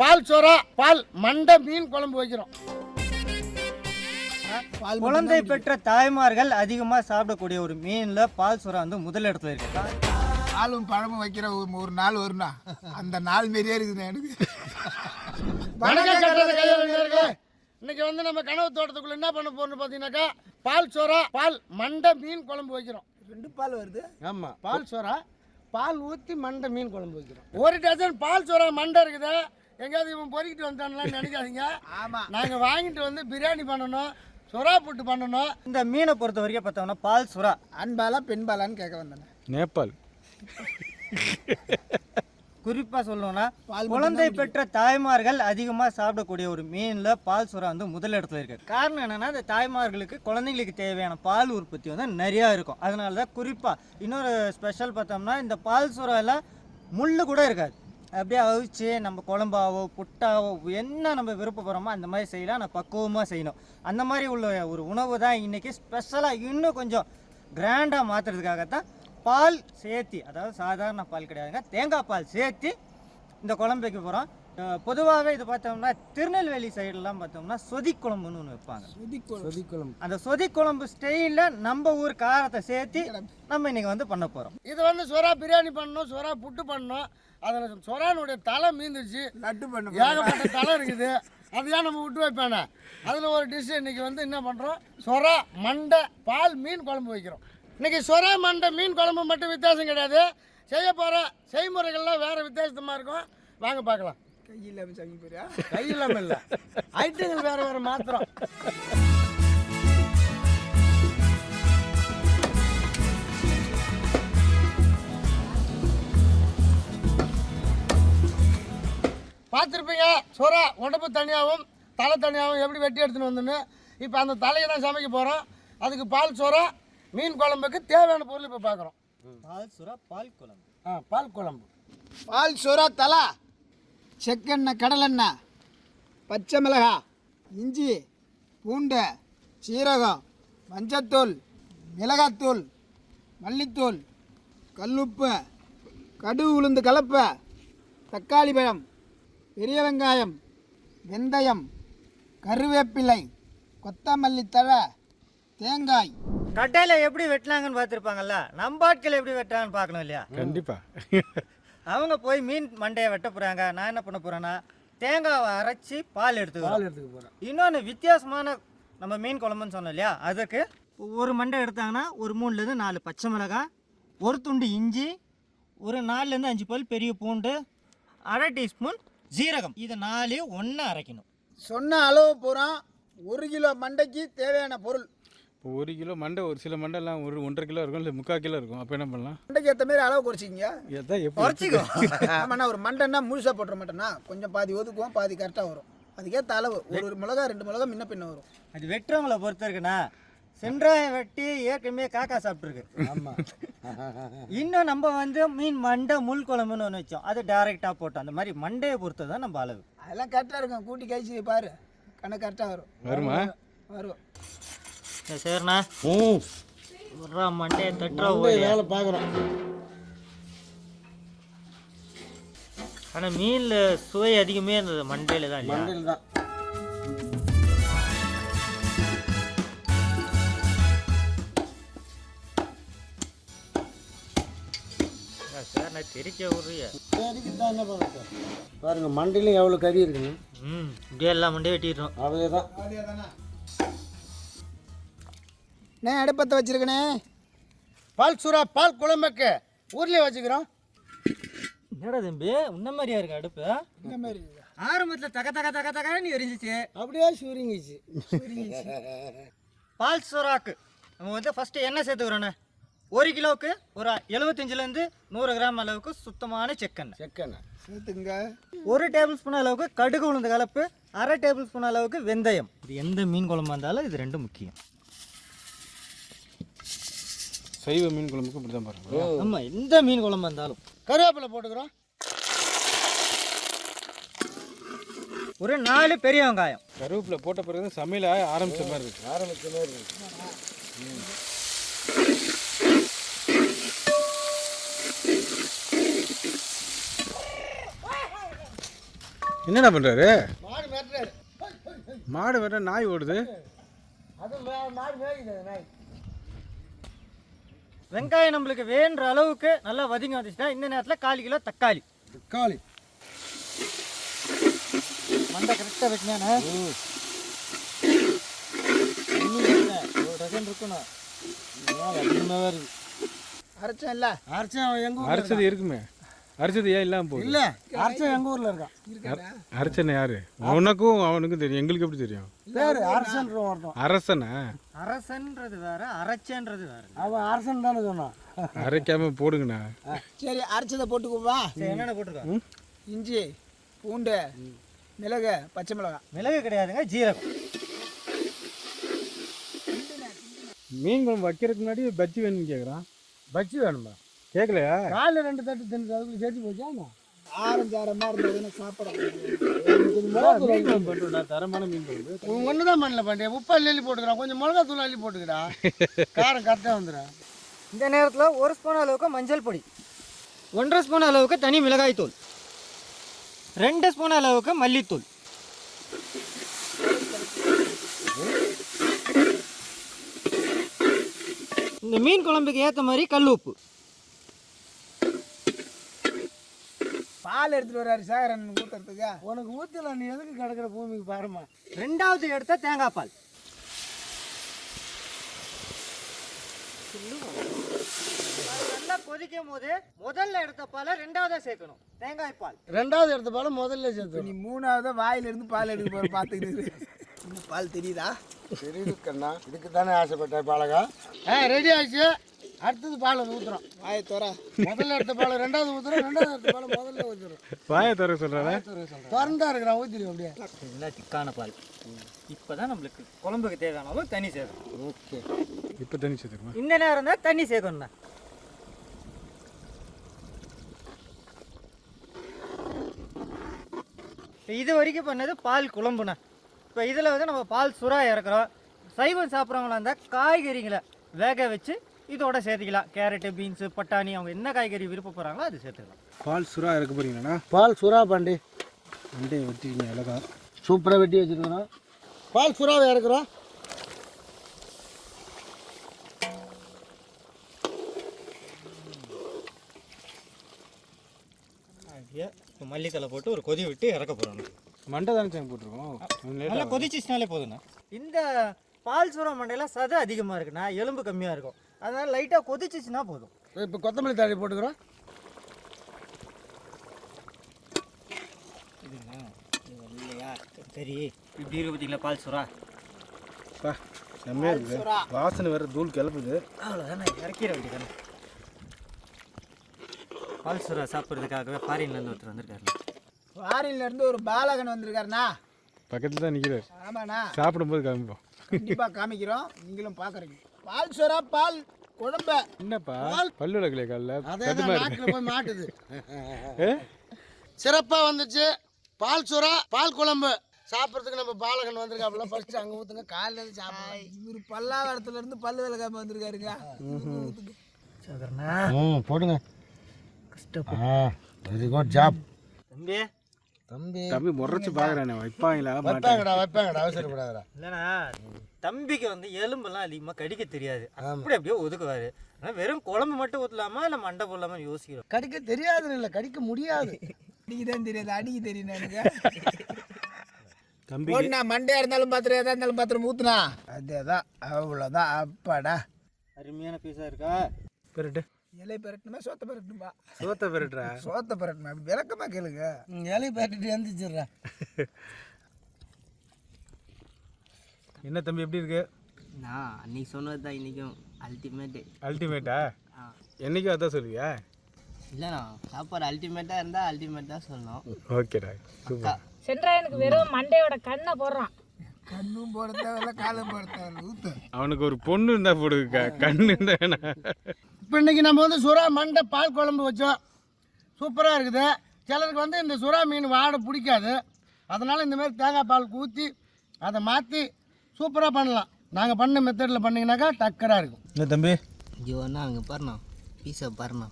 பால் சோறா பால் மண்டை மீன் குழம்பு வைக்கிறோம். குழந்தை பெற்ற தாய்மார்கள் அதிகமாக சாப்பிடக்கூடிய ஒரு மீனில் பால் சுறா வந்து முதல் இடத்துல இருக்கு. பாலும் பழமும் வைக்கிற ஒரு ஒரு நாள் வரும்னா அந்த நாள் மாரியே இருக்குதுண்ணே எனக்கு. வணக்கம் கட்டுறது கையாளர்களே இன்னைக்கு வந்து நம்ம கனவு தோட்டத்துக்குள்ள என்ன பண்ண போறோம்னு பார்த்தீங்கன்னாக்கா பால் சோறா பால் மண்டை மீன் குழம்பு வைக்கிறோம். ரெண்டு பால் வருது. ஆமாம் பால் சோறா பால் ஊற்றி மண்டை மீன் குழம்பு வைக்கிறோம். ஒரு டஜன் பால் சோறா மண்டை இருக்குது. எங்கேயாவது இவன் பொறுக்கிட்டு வந்தான்லாம் நினைக்காதீங்க. ஆமா. நாங்கள் வாங்கிட்டு வந்து பிரியாணி பண்ணணும் சுறா புட்டு பண்ணணும். இந்த மீனை பொறுத்த வரைக்கும் பார்த்தோம்னா பால் சுறா. அன்பாலா பெண்பாலான்னு கேட்க வந்தேன். நேபாள். குறிப்பாக சொல்லணும்னா பால் குழந்தை பெற்ற தாய்மார்கள் அதிகமாக சாப்பிடக்கூடிய ஒரு மீனில் பால் சுறா வந்து முதல் இடத்துல இருக்கு காரணம் என்னன்னா இந்த தாய்மார்களுக்கு குழந்தைங்களுக்கு தேவையான பால் உற்பத்தி வந்து நிறையா இருக்கும். அதனால தான் குறிப்பாக இன்னொரு ஸ்பெஷல் பார்த்தோம்னா இந்த பால் சுறால முள்ளு கூட இருக்காது. அப்படியே அவிச்சு நம்ம குழம்பாவோ புட்டாவோ என்ன நம்ம விருப்பப்படுறோமோ அந்த மாதிரி செய்யலாம். ஆனால் பக்குவமாக செய்யணும். அந்த மாதிரி உள்ள ஒரு உணவு தான் இன்றைக்கி ஸ்பெஷலாக இன்னும் கொஞ்சம் கிராண்டாக மாற்றுறதுக்காகத்தான் பால் சேர்த்தி அதாவது சாதாரண பால் கிடையாதுங்க தேங்காய் பால் சேர்த்தி இந்த குழம்பு வைக்க போகிறோம் பொதுவாகவே இது பார்த்தோம்னா திருநெல்வேலி சைடுலாம் பார்த்தோம்னா சொதி குழம்புன்னு ஒன்று வைப்பாங்க அந்த சொதி குழம்பு ஸ்டைலில் நம்ம ஊர் காரத்தை சேர்த்தி நம்ம இன்னைக்கு வந்து பண்ண போகிறோம் இது வந்து சுறா பிரியாணி பண்ணணும் சுறா புட்டு பண்ணணும். அதில் சுறானுடைய தலை மீந்துருச்சு. லட்டு பண்ண ஏகப்பட்ட தலை இருக்குது. அது ஏன் நம்ம விட்டு வைப்பானே அதில் ஒரு டிஷ் இன்னைக்கு வந்து என்ன பண்ணுறோம் சொரா மண்டை பால் மீன் குழம்பு வைக்கிறோம். இன்னைக்கு சொரா மண்டை மீன் குழம்பு மட்டும் வித்தியாசம் கிடையாது. செய்ய போகிற செய்முறைகள்லாம் வேறு வித்தியாசமாக இருக்கும். வாங்க பார்க்கலாம். கையில் அமைச்சாங்க போறியா? கை இல்லாமல் இல்லை. ஐட்டங்கள் வேறு வேறு மாத்திரம். பார்த்துருப்பீங்க சோறா உடம்பு தனியாகவும் தலை தனியாகவும் எப்படி வெட்டி எடுத்துன்னு வந்துன்னு. இப்போ அந்த தலையை தான் சமைக்க போகிறோம் அதுக்கு பால் சோறா மீன் குழம்புக்கு தேவையான பொருள் இப்போ பார்க்குறோம் பால் சுறா பால் குழம்பு. ஆ பால் குழம்பு. பால் சோறா தலா? செக்கெண்ணெய் கடலெண்ணெய் பச்சை மிளகா இஞ்சி பூண்டு சீரகம் மஞ்சத்தூள் மிளகாத்தூள் மல்லித்தூள் கல்லுப்பு கடுகு உளுந்து கலப்பை தக்காளி பழம் பெரிய வெங்காயம் வெந்தயம் கருவேப்பிலை கொத்தமல்லி தழை தேங்காய். கட்டையில் எப்படி வெட்டினாங்கன்னு பார்த்துருப்பாங்கல்ல? நம்ம ஆட்கள் எப்படி வெட்டுறாங்கன்னு பார்க்கணும் இல்லையா? கண்டிப்பா. அவங்க போய் மீன் மண்டையை வெட்ட போகிறாங்க நான் என்ன பண்ண போகிறேன்னா தேங்காவை அரைச்சி பால் எடுத்துக்கிறோம் எடுத்துக்க போகிறேன் இன்னொன்று வித்தியாசமான நம்ம மீன் குழம்புன்னு சொன்னோம் இல்லையா? அதுக்கு ஒரு மண்டை எடுத்தாங்கன்னா ஒரு மூணுலேருந்து நாலு பச்சை மிளகாய் ஒரு துண்டு இஞ்சி ஒரு நாலுலேருந்து அஞ்சு பல் பெரிய பூண்டு அரை டீஸ்பூன் ஜீரகம். இது நாலையும் ஒன்றா அரைக்கணும். சொன்ன அளவு பூரா ஒரு கிலோ மண்டைக்கு தேவையான பொருள். இப்போ ஒரு கிலோ மண்டை ஒரு சில மண்டைலாம் ஒரு ஒன்றரை கிலோ இருக்கும் இல்லை முக்கால் கிலோ இருக்கும். அப்போ என்ன பண்ணலாம்? மண்டைக்கு ஏற்ற மாதிரி அளவு குறைச்சிங்க எதான் எப்படி குறைச்சிக்கோ ஆமாண்ணா ஒரு மண்டைன்னா முழுசாக போட்டுற மாட்டேன்னா கொஞ்சம் பாதி ஒதுக்குவோம் பாதி கரெக்டாக வரும். அதுக்கேற்ற அளவு. ஒரு ஒரு மிளகா ரெண்டு மிளகா முன்ன பின்ன வரும். அது வெட்டுறவங்கள பொறுத்த இருக்குண்ணா. சென்றாயம் வெட்டி ஏற்கனவே காக்கா சாப்பிட்ருக்கு ஆமாம் இன்னும் நம்ம வந்து மீன் மண்டை முள் குழம்புன்னு ஒன்று வச்சோம். அது டைரெக்டாக போட்டோம். அந்த மாதிரி மண்டையை பொறுத்து தான் நம்ம அளவு. அதெல்லாம் கரெக்டாக இருக்கும். கூட்டி கழிச்சு பாரு. கணக்கு கரெக்டாக வரும். வருமா? வரும். சரிண்ணா. ம் விட்றா மண்டையை தட்டுறா வேலை பார்க்குறோம் ஆனால் மீனில் சுவை அதிகமே இருந்தது மண்டையில் தான் மண்டையில் தான். சார் நான் தெரிக்க விட்றிய. என்ன பண்ணுறது பாருங்க மண்டையிலும் எவ்வளோ கறி இருக்குங்க ம் இப்படியே எல்லாம் மண்டையை வெட்டிடுறோம். அதே தான் நான் அடுப்பத்தை வச்சிருக்கனே? பால் சுறா பால் குழம்புக்கு ஊர்லேயே வச்சுக்கிறோம். என்னடா தம்பி உன்ன மாதிரியா இருக்கு அடுப்பு? இந்த மாதிரி. ஆரம்பத்தில் தக தக தக தகன்னு எரிஞ்சிச்சு. அப்படியே சுருங்கிச்சு பால் சுறாக்கு. நம்ம வந்து ஃபஸ்ட்டு எண்ணெய் சேர்த்துக்கிறோண்ணே ஒரு கிலோவுக்கு ஒரு எழுபத்தஞ்சிலேருந்து நூறு கிராம் அளவுக்கு சுத்தமான செக்கெண்ணெய். செக்கெண்ணெய். சேர்த்துங்க ஒரு டேபிள் ஸ்பூன் அளவுக்கு கடுகு உளுந்து கலப்பு அரை டேபிள் ஸ்பூன் அளவுக்கு வெந்தயம். இது எந்த மீன் குழம்பா இருந்தாலும் இது ரெண்டும் முக்கியம். சைவ மீன் குழம்புக்கு இப்படி தான் பாருங்க ஆமாம் எந்த மீன் குழம்பா இருந்தாலும் கருவேப்பிலை போட்டுக்கிறோம். ஒரு நாலு பெரிய வெங்காயம். கருவேப்பிலை போட்ட பிறகு தான் சமையல் ஆரம்பிச்ச மாதிரி இருக்கு. ஆரம்பிச்ச மாதிரி இருக்கு. என்னடா பண்ணுறாரு மாடு வேற நாய் ஓடுது. அது மாடு மேய்க்குது நாய். வெங்காயம் நம்மளுக்கு வேணுன்ற அளவுக்கு நல்லா வதங்கி வந்துச்சுன்னா இந்த நேரத்தில் கால் கிலோ தக்காளி. காளி மண்டை கரெக்டாக வச்சினானே ஒரு டசன் இருக்கணும். அதிகமாகவே இருக்கு அரைச்சேன் இல்லை அரைச்சன் எங்க அரைச்சது இருக்குமே. அரைச்சது ஏன் இல்லாமல் போகுது? இல்ல அரைச்சன் எங்க ஊர்ல இருக்கான் இருக்காடா அரைச்சனை யாரு? உனக்கும் அவனுக்கும் தெரியும் எங்களுக்கு எப்படி தெரியும்? பேரு அரசன் வரட்டும் அரசனா? அரசன்றது வேற அரைச்சன்றது வேற. அவன் அரசன் தானே சொன்னான் அரைக்காம போடுங்கண்ணா. சரி அரைச்சதை போட்டுக்குவா என்னென்ன போட்டிருக்கோம் இஞ்சி பூண்டு மிளகு பச்சை மிளகாய். மிளகு கிடையாதுங்க ஜீரகம். மீன் குழம்பு வைக்கிறதுக்கு முன்னாடி பஜ்ஜி வேணும்னு கேட்குறான் பச்சி வேணுமா கேட்கலையா காலைல ரெண்டு தட்டு தின்னு அதுக்குள்ள சேர்த்து போச்சா ஆரஞ்சாரமாக இருந்ததுன்னு சாப்பிட? மீன் குழம்பு பண்ணுறா தரமான மீன் குழம்பு. ஒன்று தான் பண்ணல பாண்டியா. உப்பு அள்ளி அள்ளி போட்டுக்கிறான் கொஞ்சம் மிளகா தூள் அள்ளி போட்டுக்கடா காரம் கரெக்டாக வந்துடும் இந்த நேரத்தில் ஒரு ஸ்பூன் அளவுக்கு மஞ்சள் பொடி ஒன்றரை ஸ்பூன் அளவுக்கு தனி மிளகாய் தூள் ரெண்டு ஸ்பூன் அளவுக்கு மல்லித்தூள். இந்த மீன் குழம்புக்கு ஏற்ற மாதிரி கல் உப்பு பால் எடுத்துட்டு வர்றாரு சேகரன் ஊத்துறதுக்கு. உனக்கு ஊற்றல நீ எதுக்கு கிடக்கிற பூமிக்கு பாருமா ரெண்டாவது எடுத்த தேங்காய் பால். நல்லா கொதிக்கும் போது முதல்ல எடுத்த பாலை ரெண்டாவதா சேர்க்கணும். தேங்காய் பால். ரெண்டாவது எடுத்த பாலம் முதல்ல சேர்த்து நீ மூணாவது வாயில இருந்து பால் எடுக்க போற பார்த்துக்கிட்டு இன்னும் பால் தெரியுதா? தெரியுது கண்ணா. இதுக்கு தானே ஆசைப்பட்டேன் பாலகா? ஆ ரெடி ஆயிடுச்சு அடுத்தது பால் ஊற்றுறோம் வாயை தோற. முதல்ல எடுத்த பால் ரெண்டாவது ஊற்றுறோம் ரெண்டாவது எடுத்த பால் முதல்ல ஊற்றுறோம் வாயை தர சொல்கிறாரா திறந்தா இருக்கிறான் ஊற்றிடும் அப்படியே. இதெல்லாம் திக்கான பால். இப்போ தான் நம்மளுக்கு குழம்புக்கு தேவையான அளவு தண்ணி சேர்க்கணும். ஓகே. இப்போ தண்ணி சேர்த்துருமா இந்த நேரம் தான் தண்ணி சேர்க்கணும் இது வரைக்கும் பண்ணது பால் குழம்புண்ணா. இப்போ இதில் வந்து நம்ம பால் சுறா இறக்குறோம். சைவம் சாப்பிட்றவங்களா இருந்தால் காய்கறிகளை வேக வச்சு இதோட சேர்த்துக்கலாம். கேரட்டு பீன்ஸு பட்டாணி அவங்க என்ன காய்கறி விருப்பப்படுறாங்களோ அது சேர்த்துக்கலாம். பால் சுறா இறக்க போறீங்களாண்ணா? பால் சுறா பாண்டி. மண்டையை வெட்டிக்கிங்க அழகா. சூப்பராக வெட்டி வச்சுருக்கிறோம் பால் சுறாவை இறக்குறோம் இப்போ மல்லித்தலை போட்டு ஒரு கொதி விட்டு இறக்க போகிறோம் மண்டை தானே சாங்க போட்டிருக்கோம்? நல்லா கொதிச்சிச்சுனாலே போதுண்ணா இந்த பால் சுறா மண்டையில் சதை அதிகமாக இருக்குண்ணா. எலும்பு கம்மியாக இருக்கும். அதனால லைட்டாக கொதிச்சிச்சுன்னா போதும். இப்போ கொத்தமல்லி தாழி போட்டுக்கிறோம். இல்லையா? சரி இப்படி இருக்கு பார்த்தீங்களா பால் சுறா? பா செம்மையாக இருக்குது வாசனை வேற தூள் கிளப்புது. அவ்வளோதானே இறக்கிற வேண்டியதானே பால் சுறா சாப்பிட்றதுக்காகவே ஃபாரின்லேருந்து ஒருத்தர் வந்திருக்காரு ஃபாரின்ல இருந்து ஒரு பாலகன் வந்திருக்காருண்ணா. பக்கத்தில் தான் நிற்கிறார் ஆமாண்ணா. சாப்பிடும்போது காமிப்போம் கண்டிப்பா காமிக்கிறோம். நீங்களும் பார்க்குறீங்க பால் சொரா பால் குழம்ப? என்னப்பா? பல்லு விளக்கலையே காலைல? அதே தான் நாக்கில் போய் மாட்டுது? சிறப்பாக வந்துச்சு. பால் சுறா பால் குழம்பு. சாப்பிட்றதுக்கு நம்ம பாலகன் வந்திருக்காப்புல ஃபர்ஸ்ட் அங்கே ஊற்றுங்க காலையில இருந்து சாப்பிடலாம் இவர் பல்லாவரத்துல இருந்து பல்லு விளக்காம வந்திருக்காருங்க. போடுங்க. கஷ்டப்பட்டு. ஆ வெரி குட் ஜாப் தம்பி? தம்பி தம்பி முறைச்சு பார்க்குறானே வைப்பாங்களா வைப்பாங்கடா வைப்பாங்கடா அவசரப்படாதடா. இல்லைண்ணா தம்பிக்கு வந்து எலும்பெல்லாம் அதிகமாக கடிக்க தெரியாது. அப்படி அப்படியே ஒதுக்குவாரு. ஆனால் வெறும் குழம்பு மட்டும் ஊற்றலாமா இல்லை மண்டை போடலாமா யோசிக்கிறோம். கடிக்க தெரியாதுன்னு இல்லை கடிக்க முடியாது. அடிக்க தான் தெரியாது அடிக்க தெரியும் எனக்கு. தம்பி. போட்டுண்ணா மண்டையா இருந்தாலும் பாத்திரம் எதா இருந்தாலும் பாத்திரம் ஊத்துனா அதேதான் அவ்வளோதான் அப்பாடா. அருமையான பீஸாக இருக்கா? பெருட்டு. இலை பெரட்டணுமா சோத்த பெரட்டணுமா சோத்த பெருட்டுறா? சோத்த பெரட்டணுமா அப்படி விளக்கமா கேளுங்க. இலையை பேட்டிட்டு எந்திரிச்சிடுறேன் என்ன தம்பி எப்படி இருக்கு? நான் அன்னைக்கு சொன்னது தான் இன்றைக்கும் அல்டிமேட்டு அல்டிமேட்டா என்னைக்கும் அதான் சொல்லுவியா? இல்லைண்ணா சாப்பாடு அல்டிமேட்டாக இருந்தால் அல்டிமேட் தான் சொல்லணும் ஓகேடா சூப்பர் சென்ட்ராயனுக்கு வெறும் மண்டையோட கண்ணை போடுறான். கண்ணும் போட தேவையில்ல காலும் போட தேவையில்ல ஊத்து. அவனுக்கு ஒரு பொண்ணு இருந்தா போடு க- கண்ணு இருந்தா இப்போ இன்னைக்கு நம்ம வந்து சுறா மண்டை பால் குழம்பு வச்சோம். சூப்பராக இருக்குது. சிலருக்கு வந்து இந்த சுறா மீன் வாடை பிடிக்காது. அதனால் இந்த மாதிரி தேங்காய் பால் ஊற்றி அதை மாற்றி சூப்பராக பண்ணலாம். நாங்கள் பண்ண மெத்தடில் பண்ணிங்கனாக்கா டக்கராக இருக்கும். என்ன தம்பி? இங்கே அங்கே பாருண்ணா. பீஸை பாருண்ணா.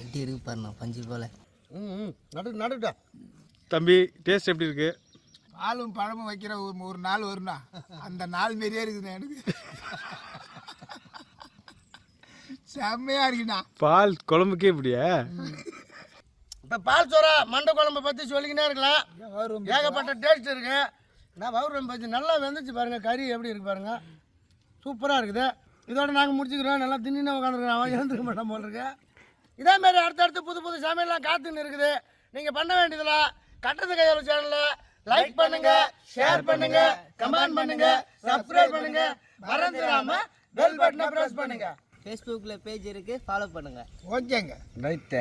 எப்படி இருக்கு பாருண்ணா பஞ்சு போல். ம் ம் நடு நடுட்டா தம்பி டேஸ்ட் எப்படி இருக்கு? பாலும் பழமும் வைக்கிற ஒரு ஒரு நாள் வரும்னா அந்த நாள் மாரியே இருக்குதுண்ணா எனக்கு. செம்மையா இருக்குண்ணா பால் குழம்புக்கே இப்படியா? இப்போ பால் சோறா மண்டை குழம்பு பற்றி சொல்லிக்கினே இருக்கலாம். ஏகப்பட்ட டேஸ்ட் இருக்கு. நான் வவுரம் பற்றி நல்லா வெந்துச்சு பாருங்க. கறி எப்படி இருக்கு பாருங்க. சூப்பராக இருக்குது. இதோட நாங்கள் முடிச்சுக்கிறோம். நல்லா தின்னு உட்காந்துருக்கோம் அவன் எழுந்துக்க மாட்டான் போல இருக்கு. இதே மாதிரி அடுத்தடுத்து புது புது சமையல்லாம் காத்துன்னு இருக்குது. நீங்கள் பண்ண வேண்டியதெல்லாம் கட்டது கையாளு சேனலில் லைக் பண்ணுங்க ஷேர் பண்ணுங்க கமெண்ட் பண்ணுங்க சப்ஸ்கிரைப் பண்ணுங்க. மறந்துடாம பெல் பட்டனை ப்ரெஸ் பண்ணுங்க. ஃபேஸ்புக்கில் பேஜ் இருக்குது ஃபாலோ பண்ணுங்கள் ஓகேங்க. ரைட்டு